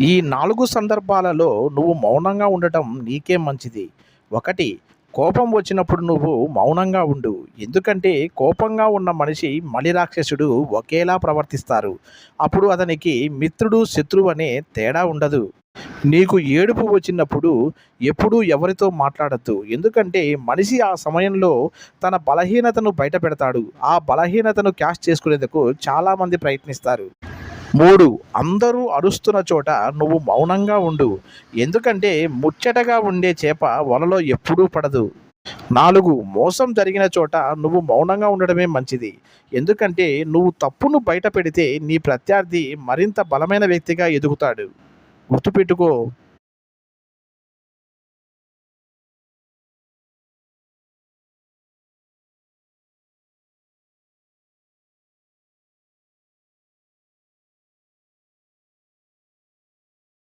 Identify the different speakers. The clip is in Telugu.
Speaker 1: ఈ నాలుగు సందర్భాలలో నువ్వు మౌనంగా ఉండటం నీకే మంచిది. ఒకటి కోపం వచ్చినప్పుడు నువ్వు మౌనంగా ఉండు. ఎందుకంటే కోపంగా ఉన్న మనిషి మలిరాక్షసుడు ఒకేలా ప్రవర్తిస్తారు. అప్పుడు అతనికి మిత్రుడు శత్రువు అనే తేడా ఉండదు. నీకు ఏడుపు వచ్చినప్పుడు ఎప్పుడూ ఎవరితో మాట్లాడద్దు. ఎందుకంటే మనిషి ఆ సమయంలో తన బలహీనతను బయట పెడతాడు ఆ బలహీనతను క్యాష్ చేసుకునేందుకు చాలామంది ప్రయత్నిస్తారు. మూడు అందరూ అరుస్తున్న చోట నువ్వు మౌనంగా ఉండు. ఎందుకంటే ముచ్చటగా ఉండే చేప వలలో ఎప్పుడూ పడదు. నాలుగు మోసం జరిగిన చోట నువ్వు మౌనంగా ఉండడమే మంచిది. ఎందుకంటే నువ్వు తప్పును బయట పెడితే నీ ప్రత్యర్థి మరింత బలమైన వ్యక్తిగా ఎదుగుతాడు. గుర్తుపెట్టుకో